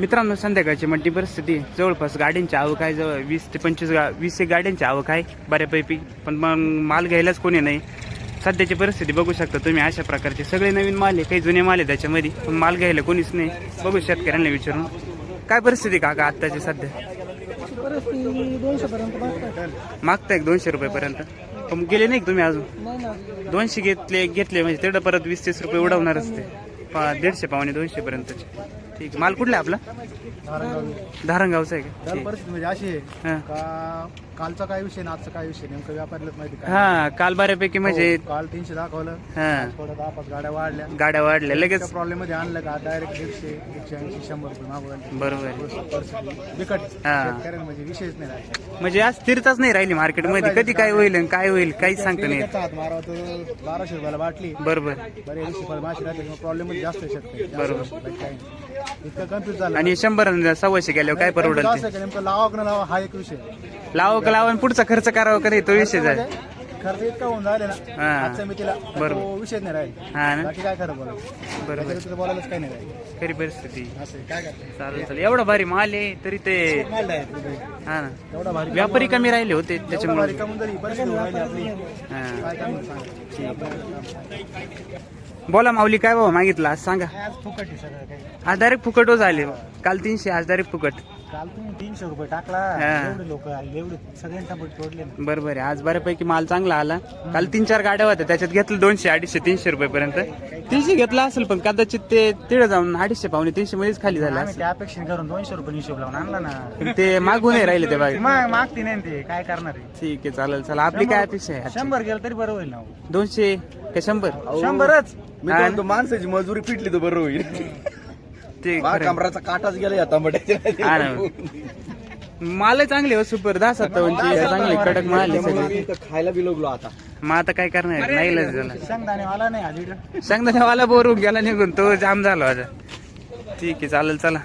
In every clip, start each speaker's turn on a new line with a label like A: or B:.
A: मित्रांनो संध्याकाळची मंडी परिस्थिती. जवळपास गाड्यांची आवक आहे जवळ वीस ते पंचवीस गा वीस एक गाड्यांची आवक आहे बऱ्यापैकी. पण मग माल घ्यायलाच कोणी नाही. सध्याची परिस्थिती बघू शकता तुम्ही अशा प्रकारचे सगळे नवीन माल आहे काही जुने माल आहे त्याच्यामध्ये. पण माल घ्यायला कोणीच नाही. बघू शेतकऱ्यांना विचारून. काय परिस्थिती काका आत्ताची सध्या?
B: मागताय दोनशे पर्यंत
A: मागता एक दोनशे रुपयेपर्यंत? पण गेले नाही तुम्ही अजून? दोनशे घेतले घेतले म्हणजे तेवढं परत वीस तीस रुपये उडवणारच ते. पा दीडशे पावणे दोनशे पर्यंतचे. ठीक माल कुठला आपला? धारणगावचा आहे का? ठीक.
C: परिस्थिती म्हणजे अशी आहे
A: हा.
C: का कालचा काय विषय आणि आजचा काय विषय नेमकं व्यापारीलाच माहिती काय
A: हा काल बऱ्यापैकी म्हणजे
C: हो, काल तीनशे दाखवलं.
A: हा.
C: थोडं दहा पाच गाड्या वाढल्या.
A: गाड्या वाढल्या. लगेच
C: प्रॉब्लेममध्ये आणलं का? डायरेक्ट दीडशे एकशे ऐंशी शंभर रुपये मागवायला
A: बरोबर आहे.
C: परिस्थिती बिकट
A: हा.
C: शेतकऱ्यांना म्हणजे विषयच नाही राहिला.
A: म्हणजे आज स्थिरताच नाही राहिली मार्केटमध्ये कधी काय होईल आणि काय होईल काहीच सांगता नाही येत.
C: त्याचा हात मारावा तर बाराशे रुपयाला बाटली.
A: बरोबर.
C: बरे वीस रुपयाला माशी राहते प्रॉब्लेम जास्त आहे शेतकरी. जास्त
A: बरोबर.
C: बाकी काही नाही. इतकं कन्फ्युज झालं.
A: आणि शंभर सव्वाशे गेल्यावर काय परवडेल
C: असं आहे का नेमकं लावा की न लावा हा एक विषय
A: लावा का लावा आणि पुढचा खर्च करावा का नाही तो विषय जाय
C: खर्च इतका होऊन झाले ना
A: हा.
C: आजच्या मितीला
A: बरोबर.
C: तो विषयच नाही राहील.
A: हा ना?
C: बाकी काय खरं बोलायचं?
A: बरोबर.
C: त्याच्यात बोलायलाच काही नाही राहील.
A: खरी परिस्थिती.
C: असं आहे. काय करते
A: चालेल चालेल. एवढा भारी माल आहे तरी ते
C: माल.
A: हा ना?
C: एवढा भारी
A: व्यापारी कमी राहिले. होते त्याच्यामुळे.
C: भारी कमवून जरी परिस्थिती होऊन राहिली आपली.
A: हा.
C: काय करणार सांग?
A: बोला माऊली काय भाऊ मागितला? आज सांगा.
C: आज फुकट आहे सगळं काही.
A: आज डायरेक्ट फुकटच आले. काल तीनशे आज डायरेक्ट फुकट.
C: काल तुम्ही तीनशे रुपये टाकला.
A: हा.
C: एवढे लोक आले एवढे सगळ्यांचा बोट तोडले ना.
A: बरोबर आहे आज बऱ्यापैकी माल चांगला आला. काल तीन चार गाड्या होत्या त्याच्यात घेतलं दोनशे अडीचशे तीनशे रुपयेपर्यंत. तीनशे घेतला असेल पण कदाचित ते तिथे जाऊन अडीचशे पावणे तीनशे मध्येच खाली झालं
C: आम्ही
A: असेल.
C: त्या अपेक्षा करून दोनशे रुपये हिशोब लावून आणला ना.
A: पण ते मागून नाही राहिले ते बाग.
C: मग मागते नाही ना ते काय करणार आहे?
A: ठीक आहे चालेल चला आपली काय अपेक्षा आहे आजची?
C: शंभर गेलं तरी बरं होईल ना हो.
A: दोनशे का शंभर?
C: शंभरच.
D: मी
A: हा.
D: म्हणतो माणसाची मजुरी पिटली तर बरं होईल.
A: ते
D: मा
A: खरं आहे.
D: कमराचा काटाच गेला या
A: हा ना. माल चांगले हो सुपर दहा सत्तावन्नची चांगले कडक माल आहे
D: त्यामुळे
A: सगळे.
D: मी इथं खायला बिलोगलो आता.
A: मग आता काय करणार? नाही इलाज झाला.
C: शेंगदाणे वाला नाही इकडं.
A: बोरून गेला निघून. तो जाम झाला आता. ठीक आहे चालेल चला.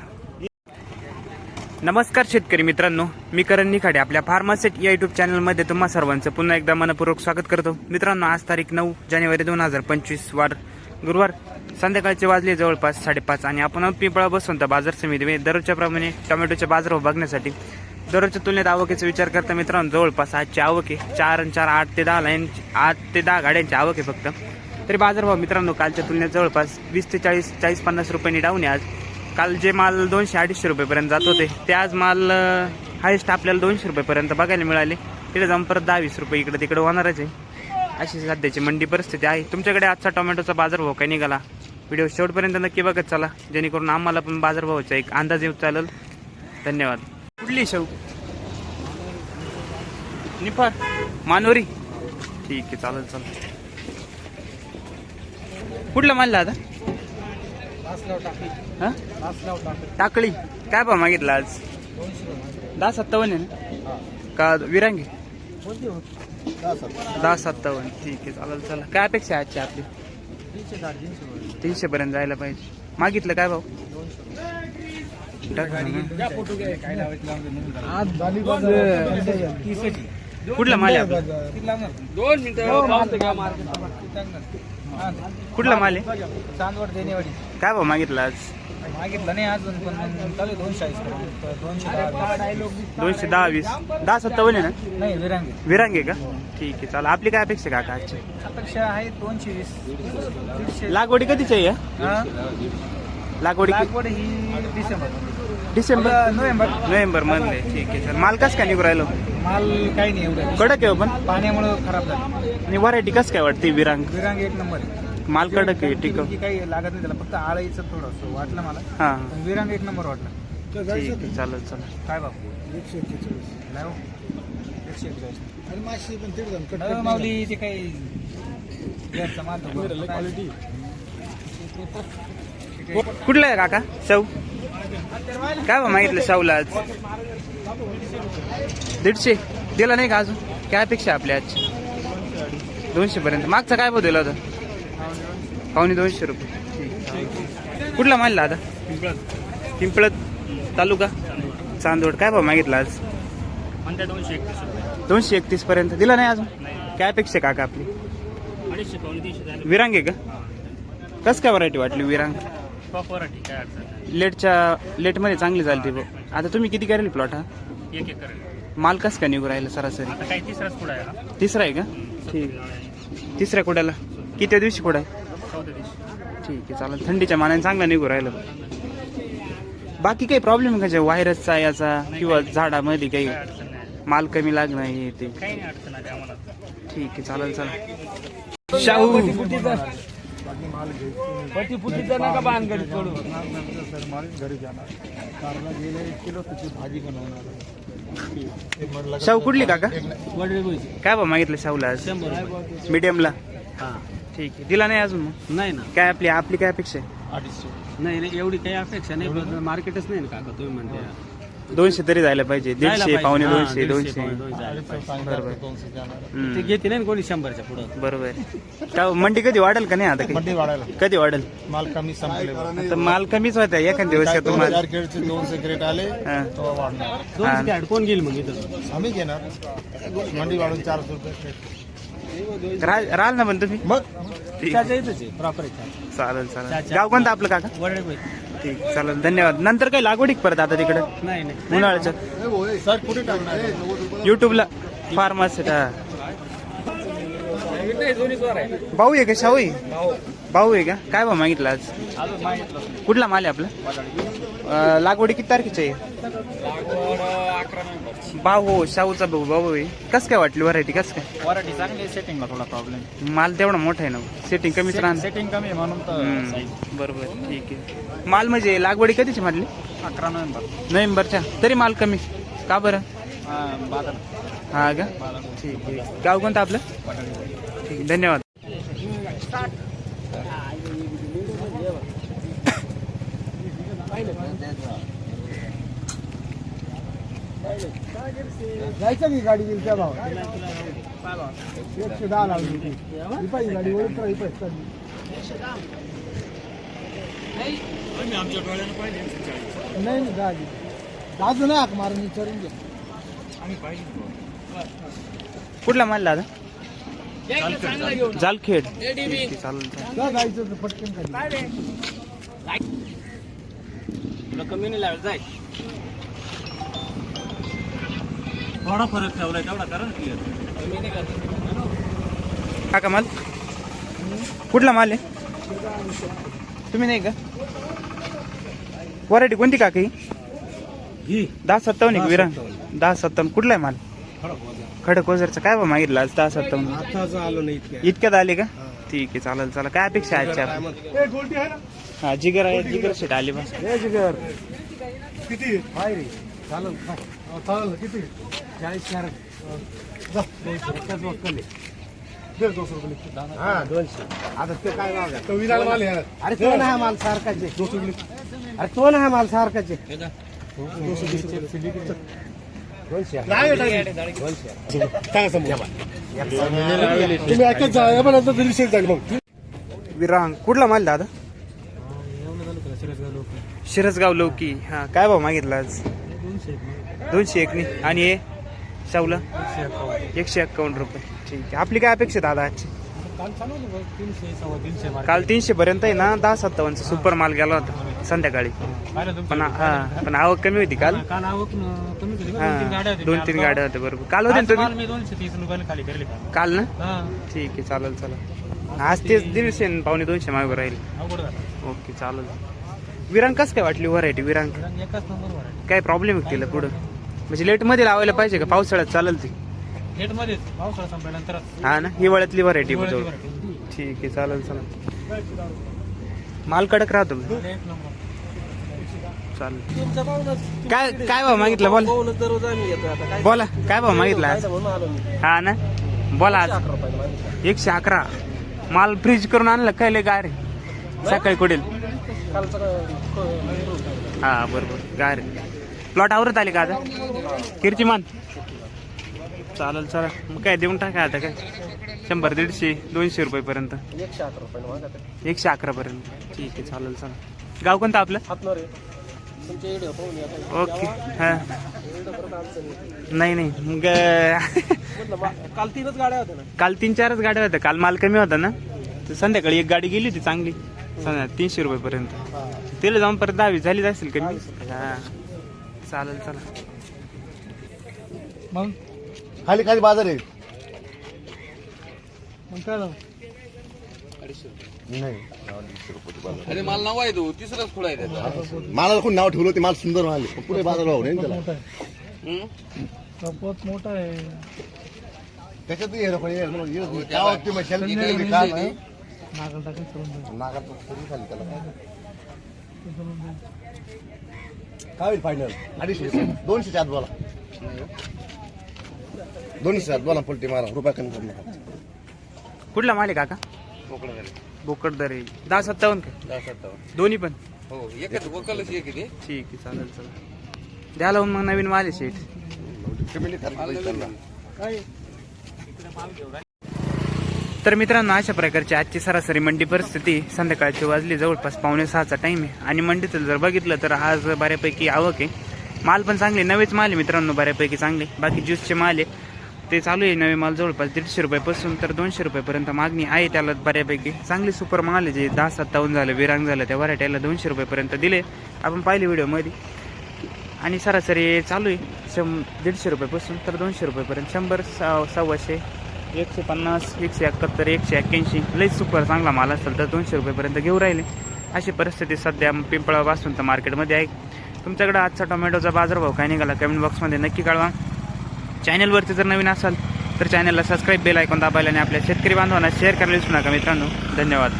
A: नमस्कार शेतकरी मित्रांनो. मी करण निखाडे आपल्या फार्मासेट या युट्यूब चॅनलमध्ये तुम्हा सर्वांचं पुन्हा एकदा मनपूर्वक स्वागत करतो. मित्रांनो आज तारीख नऊ जानेवारी दोन हजार पंचवीस वार गुरुवार संध्याकाळचे वाजले जवळपास साडेपाच आणि आपण आहोत पिंपळा बसवंत बाजार समिती. म्हणजे दररोजच्या प्रमाणे टोमॅटोचे बाजार हो बघण्यासाठी. दररोजच्या तुलनेत आवकेचा विचार करता मित्रांनो जवळपास आजची आवक आहे चार आणि चार आठ ते दहा लाईन आठ ते दहा गाड्यांची आवक आहे फक्त. तरी बाजारभाव मित्रांनो कालच्या तुलनेत जवळपास वीस ते चाळीस चाळीस पन्नास रुपयांनी डाऊन आहे आज. काल जे माल दोनशे अडीचशे रुपयेपर्यंत जात होते ते आज माल हायेस्ट आपल्याला दोनशे रुपयेपर्यंत बघायला मिळाले. तिथे जाऊन परत दहा वीस रुपये इकडे तिकडे होणारच आहे. अशी सध्याची मंडी परिस्थिती आहे. तुमच्याकडे आजचा टोमॅटोचा बाजारभाव काय निघाला? व्हिडिओ शेवटपर्यंत नक्की बघत चला. जेणेकरून आम्हाला पण बाजारभावाचा एक अंदाज येऊ चालेल. धन्यवाद. कुठली शेव? निफाड. मानोरी ठीक आहे चालेल चालेल. कुठला मानला आता हा? टाकळी. काय भाव मागितला आज? दहा सत्तावन्न आहे ना? का विरांगी? दहा सत्तावन्न. ठीक आहे चालेल चला काय अपेक्षा आहे आजची आपली? तीनशे पर्यंत जायला पाहिजे. मागितलं काय भाऊ? कुठला माल आहे आपला? कुठला माल आहे?
C: चांदवड देणेवाडी.
A: काय भाव मागितला आज?
C: मागितलं नाही अजून पण चालू दोनशे. दोनशे दहा
A: दोनशे दहा वीस. दहा सत्तावन्न आहे ना?
C: नाही विरांगे.
A: विरांगे का? ठीक आहे चालेल. आपली काय अपेक्षा काका आजची?
C: अपेक्षा आहे दोनशे वीस. दीडशे
A: लागवडी कधीची आहे
C: हा?
A: लागवडी कि-
C: लागवड ही डिसेंबर.
A: डिसेंबर?
C: नोव्हेंबर.
A: नोव्हेंबर मधले. ठीक आहे सर माल कसं काय निघू राहिलो?
C: माल काही नाही एवढं
A: कडक आहे हो पण
C: पाण्यामुळं खराब झालं
A: आणि व्हरायटी कसं काय वाटते विरांग
C: विरांग एक नंबर आहे
A: माल कडक आहे टिकव
C: की काही लागत नाही त्याला फक्त आळाईचं थोडं वाटलं मला
A: हा
C: पण विरांग एक नंबर वाटलं
A: ठीक आहे चालेल चालेल
C: काय बाबू नाही हो. एकशे माऊली ते काही घरचा माल क्वालिटी
A: कुठलं आहे काका शव काय भाव मागितलं शवला आज दीडशे. दिला नाही का अजून? काय अपेक्षा आपल्या आज दोनशे पर्यंत. मागचा काय भाव दिला होता? पावणे दोनशे रुपये. कुठला मानला आता? पिंपळत तालुका? चांदोड काय भाव मागितला आज?
E: म्हणते दोनशे एकतीस
A: दोनशे एकतीस पर्यंत. दिला नाही अजून? काय अपेक्षा काका आपली? विरांग आहे का? कसं काय व्हरायटी वाटली विरांग? लेटच्या लेटमध्ये चांगली चालते बुवा. आता तुम्ही किती करेल प्लॉट हा?
E: एक एक करेल
A: माल कसं काय निघू राहिलं सरासरी?
E: आता काही तिसराच आहे हा.
A: तिसरा आहे का? ठीक. तिसऱ्या कुड्याला? किती दिवशी कुठं आहे?
E: चौथ्या दिवशी.
A: ठीक आहे चालेल. थंडीच्या मानाने चांगला निघू राहिलं. बाकी काही प्रॉब्लेम आहे का जे व्हायरसचा याचा किंवा झाडामध्ये काही
E: काय अडचण नाही.
A: माल कमी लागणं हे ते?
E: काही नाही अडचण आली आम्हाला.
A: ठीक आहे चालेल चालेल. शाहू. शाहू कुठली काका? काय बा मागितलं शाहूला आज? मीडियमला? ठीक आहे. दिला नाही अजून मग?
C: नाही ना.
A: काय आपली आपली काय अपेक्षा आहे?
C: अडीचशे. नाही नाही एवडी काही अपेक्षा नाही मार्केटच नाही ना काका तुम्ही म्हणते
A: दोनशे तरी जायला पाहिजे.
C: जायला
A: दीडशे
C: पाहिजे.
A: पावणे
C: हा,
A: दोनशे दोनशे.
C: पावणे दोनशे जायला पाहिजे.
A: बरोबर.
C: ते
A: हम्म.
C: घेते नाही ना कोणी शंभरच्या पुढं?
A: बरोबर. का मंडी कधी वाढेल का नाही आता काही?
F: मंडी वाढायला.
A: कधी वाढेल?
F: माल कमी संपले.
A: आता माल कमीच होता एखाद दिवस का
F: दोन
A: तुम्हाला.
F: हजार खेळचे दोनशे क्रेट आले
A: हा.
F: तेव्हा वाढणार.
C: दोनशे कॅरेट कोण घेईल मग इथं.
F: आम्ही घेणार. मंडी वाढून चारशे रुपये crate.
A: रा- राहाल ना पण तुम्ही?
F: मग?
A: ठीक.
C: त्याच्या इथंच आहे प्रॉपर
A: चालेल चालेल. गाव कोणतं आपलं काका?
C: पाहिजे
A: ठीक चालेल धन्यवाद. नंतर काही लागवडी का परत आता तिकडे?
C: नाही नाही.
A: उन्हाळ्याचं?
F: सर कुठे टाकणार
A: युट्यूबला फार्मसी भाऊ आहे का शाहू आहे? भाऊ. आहे का? काय भाऊ मागितलं आज? कुठला माल आहे आपला? अं, लागवडी किती तारखेची आहे? भाऊ हो शाहूचा भाऊ भाऊ आहे कस काय वाटली व्हरायटी कस काय?
E: वराठी चांगली सेटिंगला थोडा प्रॉब्लेम
A: माल तेवढा मोठा आहे ना सेटिंग कमीच राहणार.
E: सेटिंग कमी आहे म्हणून
A: हम्म, बरोबर ठीक आहे. माल म्हणजे लागवडी कधीची म्हटली?
E: अकरा नोव्हेंबर.
A: नोव्हेंबरच्या. तरी माल कमी. का बरं?
E: बाजार
A: हा का? ठीक आहे. गाव कोणतं आपलं? ठीक आहे धन्यवाद.
B: जायचं की गाडी गेली त्या भाव एकशे दहा लावली होती. ही पाहिजे गाडी ओळख ही पाहिजे नाही नाही गाडी दादू नाही हाक मारून विचारून घे.
A: कुठला माल दादा? जालखेड. चालेल
B: जायचं पटकन
C: कमी नाही लागत जाय. थोडा फरक ठेवलाय तेवढा कारण क्लिअर
A: काका माल? कुठला माल आहे? तुम्ही नाही का? व्हरायटी कोणती काका? ही. दहा सत्तावन्न एक विरांग दहा सत्तावन्न. कुठला आहे माल? खडक वजरचं काय बा मागितलं आज दहा सत्तावन्न?
F: नाही
A: इतक्यात आले का? ठीक आहे चालेल चला काय अपेक्षा आहे आजच्या? हा जिगर आहे जिगर शेट आली बस.
F: किती? हाय रे. चालेल चालेल किती?
C: चाळीस
F: हा दोनशे. आता ते काय? तो माल आहे.
B: अरे तो ना हा माल सारखाच. आहे अरे तो ना हा माल सारखाच.
F: नाही. सांगा समोर. तुम्ही ऐकत जा. या पण आता तरी शेत जाईल मग.
A: विरांग कुठला माल दादा? शिरसगाव लौकी. हा काय भाव मागितला आज? दोनशे एक नाही आणि हे? शाहूला? एकशे एक्कावन्न रुपये. ठीक आहे. आपली काय अपेक्षा दादा आजची? काल तीनशे पर्यंत आहे ना दहा सत्तावन्नचा सुपर माल गेला होता संध्याकाळी. पण हा पण आवक कमी होती काल.
C: दोन तीन गाड्या
A: हा
C: होत्या.
A: बरोबर. काल होते तुम्ही? काल. ना? ठीक आहे चालेल चला आज तेच दीडशे पावणे दोनशे मागे राहील. ओके चालेल. विरांग कसं काय वाटली व्हरायटी विरांग?
C: एकाच नंबर वर
A: काय प्रॉब्लेम आहे तिला पुढं? म्हणजे लेटमध्ये लावायला पाहिजे का? पावसाळ्यात चालेल ती.
C: मध्येच. पावसाळा संपल्यानंतरच
A: हा ना? हिवाळ्यातली व्हरायटी
C: variety.
A: ठीक आहे चालेल चालेल. माल कडक राहतो
C: एक नंबर
A: चालेल. काय काय भाव मागितलं? बोला. बोला. काय भाव मागितला आज? हा ना? बोला आज. एकशे अकरा माल फ्रीज करून आणलं काय लय गाय रे सकाळी कुडेल हा बरोबर. गाय रे प्लॉट आवरत आले का आता? कीर्तिमान. चालेल चला. मग काय देऊन टाका आता काय? शंभर दीडशे दोनशे रुपयेपर्यंत. एकशे अकरा पर्यंत. ठीक आहे चालेल चला. गाव कोणतं आपलं? ओके. हा. नाही. नाही मग
C: काल तीनच गाड्या होत्या ना.
A: काल तीन चारच गाड्या होत्या. काल माल कमी होता ना? तर संध्याकाळी एक गाडी गेली होती चांगली. संध्या- तीनशे रुपयेपर्यंत. तिला जाऊन परत दहावी झालीच असेल कमी हा चालेल चला.
B: मग?
F: खाली खाली बाजार आहे.
B: मग काय झालं?
F: नाही.
D: अरे मला नाव आहे तो. तिसराच खुडा आहे त्याचा.
F: मला कोण नाव ठेवलं ते मला सुंदर म्हणाले पण पुढे बाजार भाव नाही ना त्याला?
B: मोठा आहे. कपोत मोठा आहे.
F: त्याच्यात हे नको, हे नको, हे नको. काय वाटते मग शेल्फ किती काय नाही?
B: नागल टाकून
F: तो करून खाली त्याला. काय होईल फायनल अडीचशे दोनशे आत बोला. दोनशे आत बोला पलटी मारा. रुपया कमी करू नका
A: कुठला माल आहे काका? बोकडदरे. दहा सत्तावन्न का? दोन्ही पण?
D: हो एकच वकलच एक आहे
A: ठीक आहे चालेल चला द्या लावून मग नवीन माल आहे. शेट
F: कमी नाही.
B: काय?
A: तर मित्रांनो अशा प्रकारची आजची सरासरी मंडी परिस्थिती संध्याकाळची वाजली जवळपास पावणे सहाचा टाइम आहे. आणि मंडीतलं जर बघितलं तर आज बऱ्यापैकी आवक आहे. माल पण चांगले नवेच माल आहे मित्रांनो बऱ्यापैकी चांगले. बाकी ज्यूसचे माल आहे ते चालू आहे नवे माल जवळपास दीडशे रुपयापासून तर दोनशे रुपयापर्यंत मागणी आहे. त्याला बऱ्यापैकी चांगली सुपर माल आहे जे दहा सत्तावन्न झालं विरांग झालं त्या व्हरायटीला दोनशे रुपयापर्यंत दिले. आपण पाहिले व्हिडिओमध्ये. आणि सरासरी चालू आहे शं दीडशे रुपयापासून तर दोनशे रुपयापर्यंत शंभर सव्वाशे एकशे पन्नास एकशे एकाहत्तर एकशे एक्क्याऐंशी. लई सुपर चांगला माल असेल तर दोनशे रुपयेपर्यंत घेऊ राहिले. अशी परिस्थिती सध्या पिंपळापासून तर मार्केटमध्ये आहे. तुमच्याकडे आजचा टोमॅटोचा बाजारभाव काय निघाला? कमेंट बॉक्समध्ये नक्की कळवा. चॅनलवरती जर नवीन असाल तर चॅनलला सबस्क्राईब बेल ऐकून दाबायला आणि आपल्या शेतकरी बांधवांना शेअर करायला विसरू नका मित्रांनो. धन्यवाद.